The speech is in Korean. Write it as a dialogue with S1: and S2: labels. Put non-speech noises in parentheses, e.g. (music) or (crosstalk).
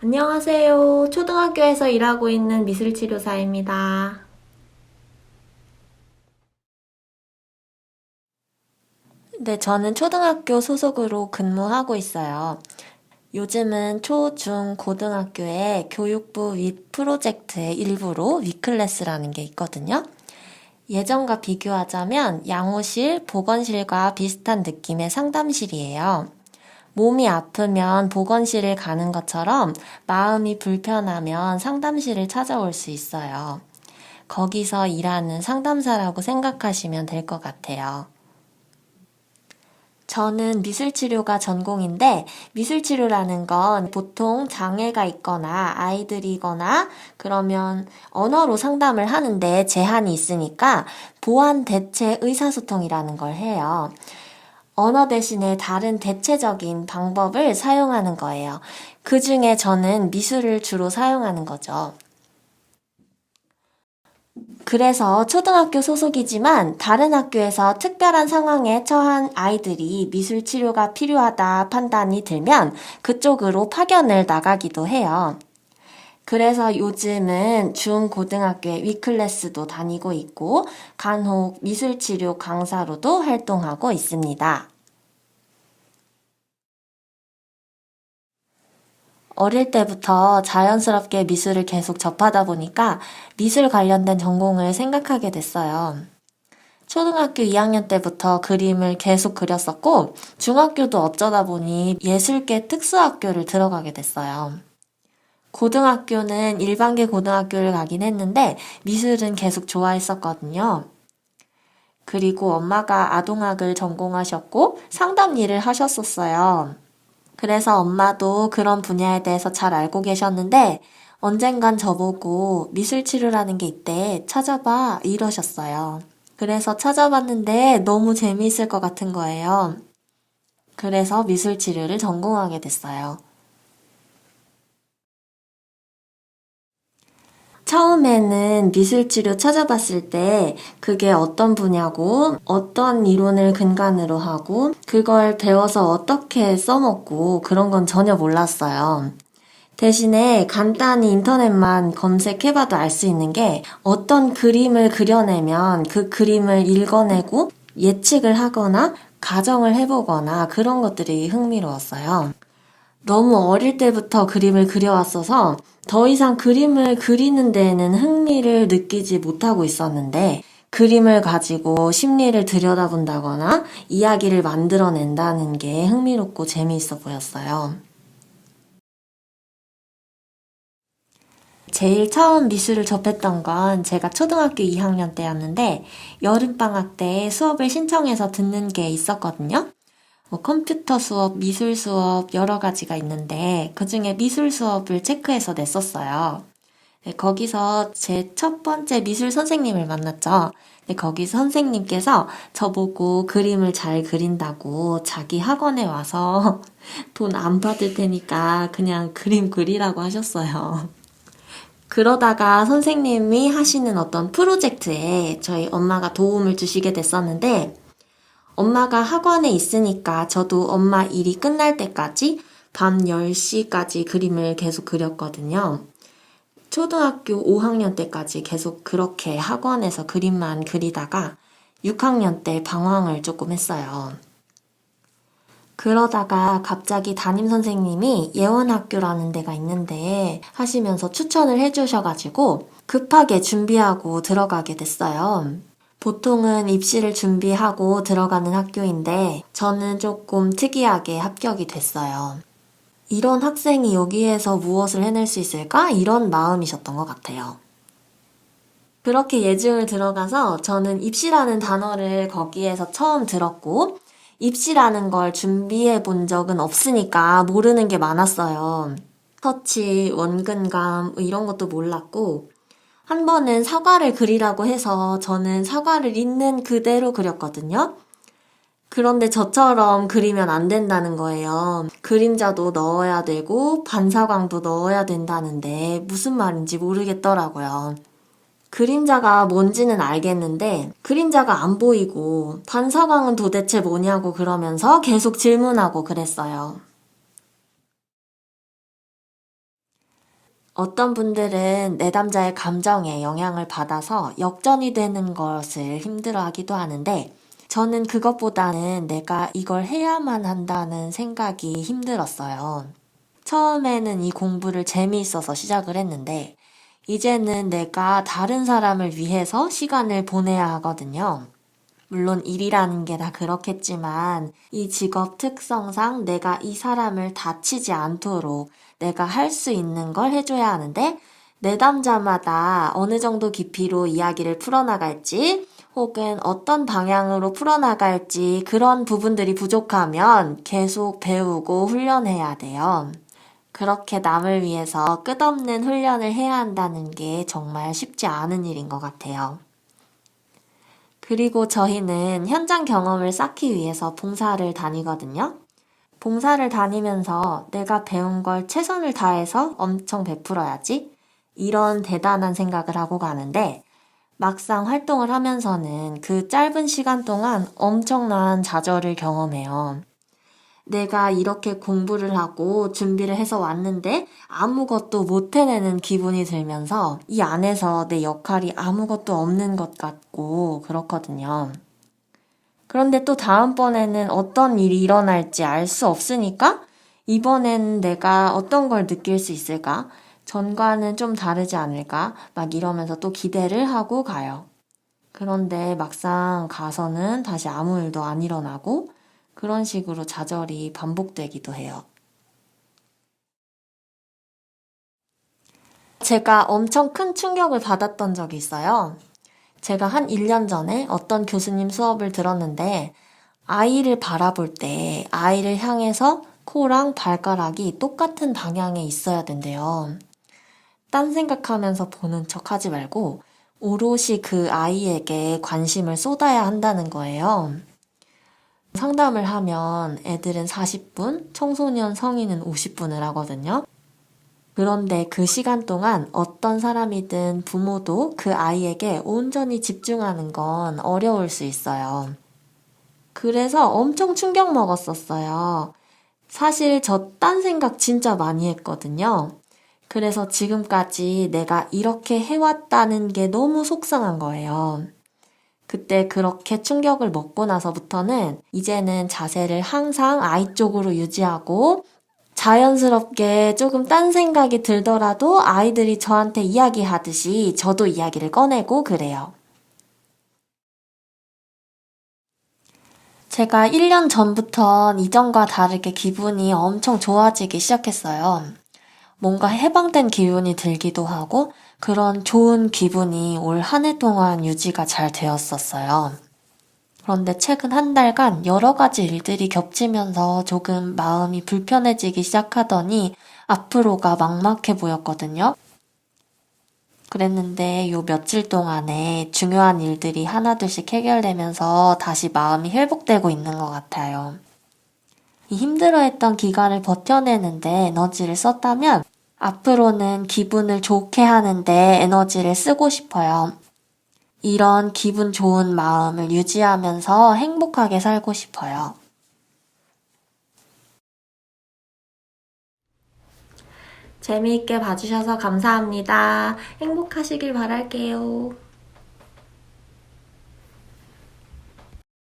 S1: 안녕하세요. 초등학교에서 일하고 있는 미술치료사입니다. 네, 저는 초등학교 소속으로 근무하고 있어요. 요즘은 초, 중, 고등학교에 교육부 윗 프로젝트의 일부로 위클래스라는 게 있거든요. 예전과 비교하자면 양호실, 보건실과 비슷한 느낌의 상담실이에요. 몸이 아프면 보건실을 가는 것처럼 마음이 불편하면 상담실을 찾아올 수 있어요. 거기서 일하는 상담사라고 생각하시면 될 것 같아요. 저는 미술치료가 전공인데 미술치료라는 건 보통 장애가 있거나 아이들이거나 그러면 언어로 상담을 하는데 제한이 있으니까 보완 대체 의사소통이라는 걸 해요. 언어 대신에 다른 대체적인 방법을 사용하는 거예요. 그 중에 저는 미술을 주로 사용하는 거죠. 그래서 초등학교 소속이지만 다른 학교에서 특별한 상황에 처한 아이들이 미술 치료가 필요하다 판단이 들면 그쪽으로 파견을 나가기도 해요. 그래서 요즘은 중고등학교에 위클래스도 다니고 있고 간혹 미술치료 강사로도 활동하고 있습니다. 어릴 때부터 자연스럽게 미술을 계속 접하다 보니까 미술 관련된 전공을 생각하게 됐어요. 초등학교 2학년 때부터 그림을 계속 그렸었고, 중학교도 어쩌다 보니 예술계 특수학교를 들어가게 됐어요. 고등학교는 일반계 고등학교를 가긴 했는데, 미술은 계속 좋아했었거든요. 그리고 엄마가 아동학을 전공하셨고, 상담 일을 하셨었어요. 그래서 엄마도 그런 분야에 대해서 잘 알고 계셨는데 언젠간 저보고 미술 치료라는 게 있대. 찾아봐. 이러셨어요. 그래서 찾아봤는데 너무 재미있을 것 같은 거예요. 그래서 미술 치료를 전공하게 됐어요. 처음에는 미술치료 찾아봤을 때 그게 어떤 분야고 어떤 이론을 근간으로 하고 그걸 배워서 어떻게 써먹고 그런 건 전혀 몰랐어요. 대신에 간단히 인터넷만 검색해봐도 알 수 있는 게 어떤 그림을 그려내면 그 그림을 읽어내고 예측을 하거나 가정을 해보거나 그런 것들이 흥미로웠어요. 너무 어릴 때부터 그림을 그려왔어서 더 이상 그림을 그리는 데에는 흥미를 느끼지 못하고 있었는데 그림을 가지고 심리를 들여다본다거나 이야기를 만들어낸다는 게 흥미롭고 재미있어 보였어요. 제일 처음 미술을 접했던 건 제가 초등학교 2학년 때였는데 여름방학 때 수업을 신청해서 듣는 게 있었거든요. 뭐 컴퓨터 수업, 미술 수업 여러 가지가 있는데 그 중에 미술 수업을 체크해서 냈었어요. 네, 거기서 제 첫 번째 미술 선생님을 만났죠. 네, 거기 선생님께서 저보고 그림을 잘 그린다고 자기 학원에 와서 (laughs) 돈 안 받을 테니까 그냥 그림 그리라고 하셨어요. 그러다가 선생님이 하시는 어떤 프로젝트에 저희 엄마가 도움을 주시게 됐었는데 엄마가 학원에 있으니까 저도 엄마 일이 끝날 때까지 밤 10시까지 그림을 계속 그렸거든요. 초등학교 5학년 때까지 계속 그렇게 학원에서 그림만 그리다가 6학년 때 방황을 조금 했어요. 그러다가 갑자기 담임 선생님이 예원학교라는 데가 있는데 하시면서 추천을 해주셔가지고 급하게 준비하고 들어가게 됐어요. 보통은 입시를 준비하고 들어가는 학교인데 저는 조금 특이하게 합격이 됐어요. 이런 학생이 여기에서 무엇을 해낼 수 있을까? 이런 마음이셨던 것 같아요. 그렇게 예중을 들어가서 저는 입시라는 단어를 거기에서 처음 들었고, 입시라는 걸 준비해 본 적은 없으니까 모르는 게 많았어요. 터치, 원근감, 이런 것도 몰랐고, 한 번은 사과를 그리라고 해서 저는 사과를 있는 그대로 그렸거든요. 그런데 저처럼 그리면 안 된다는 거예요. 그림자도 넣어야 되고 반사광도 넣어야 된다는데 무슨 말인지 모르겠더라고요. 그림자가 뭔지는 알겠는데 그림자가 안 보이고 반사광은 도대체 뭐냐고 그러면서 계속 질문하고 그랬어요. 어떤 분들은 내담자의 감정에 영향을 받아서 역전이 되는 것을 힘들어 하기도 하는데, 저는 그것보다는 내가 이걸 해야만 한다는 생각이 힘들었어요. 처음에는 이 공부를 재미있어서 시작을 했는데, 이제는 내가 다른 사람을 위해서 시간을 보내야 하거든요. 물론 일이라는 게 다 그렇겠지만 이 직업 특성상 내가 이 사람을 다치지 않도록 내가 할 수 있는 걸 해줘야 하는데 내담자마다 어느 정도 깊이로 이야기를 풀어나갈지 혹은 어떤 방향으로 풀어나갈지 그런 부분들이 부족하면 계속 배우고 훈련해야 돼요. 그렇게 남을 위해서 끝없는 훈련을 해야 한다는 게 정말 쉽지 않은 일인 것 같아요. 그리고 저희는 현장 경험을 쌓기 위해서 봉사를 다니거든요. 봉사를 다니면서 내가 배운 걸 최선을 다해서 엄청 베풀어야지. 이런 대단한 생각을 하고 가는데, 막상 활동을 하면서는 그 짧은 시간 동안 엄청난 좌절을 경험해요. 내가 이렇게 공부를 하고 준비를 해서 왔는데 아무것도 못 해내는 기분이 들면서 이 안에서 내 역할이 아무것도 없는 것 같고 그렇거든요. 그런데 또 다음번에는 어떤 일이 일어날지 알 수 없으니까 이번엔 내가 어떤 걸 느낄 수 있을까? 전과는 좀 다르지 않을까? 막 이러면서 또 기대를 하고 가요. 그런데 막상 가서는 다시 아무 일도 안 일어나고 그런 식으로 좌절이 반복되기도 해요. 제가 엄청 큰 충격을 받았던 적이 있어요. 제가 한 1년 전에 어떤 교수님 수업을 들었는데, 아이를 바라볼 때 아이를 향해서 코랑 발가락이 똑같은 방향에 있어야 된대요. 딴 생각하면서 보는 척 하지 말고, 오롯이 그 아이에게 관심을 쏟아야 한다는 거예요. 상담을 하면 애들은 40분, 청소년 성인은 50분을 하거든요. 그런데 그 시간 동안 어떤 사람이든 부모도 그 아이에게 온전히 집중하는 건 어려울 수 있어요. 그래서 엄청 충격 먹었었어요. 사실 저 딴 생각 진짜 많이 했거든요. 그래서 지금까지 내가 이렇게 해왔다는 게 너무 속상한 거예요. 그때 그렇게 충격을 먹고 나서부터는 이제는 자세를 항상 아이 쪽으로 유지하고 자연스럽게 조금 딴 생각이 들더라도 아이들이 저한테 이야기하듯이 저도 이야기를 꺼내고 그래요. 제가 1년 전부터 이전과 다르게 기분이 엄청 좋아지기 시작했어요. 뭔가 해방된 기분이 들기도 하고 그런 좋은 기분이 올 한 해 동안 유지가 잘 되었었어요. 그런데 최근 한 달간 여러 가지 일들이 겹치면서 조금 마음이 불편해지기 시작하더니 앞으로가 막막해 보였거든요. 그랬는데 요 며칠 동안에 중요한 일들이 하나둘씩 해결되면서 다시 마음이 회복되고 있는 것 같아요. 이 힘들어했던 기간을 버텨내는데 에너지를 썼다면 앞으로는 기분을 좋게 하는데 에너지를 쓰고 싶어요. 이런 기분 좋은 마음을 유지하면서 행복하게 살고 싶어요. 재미있게 봐주셔서 감사합니다. 행복하시길 바랄게요.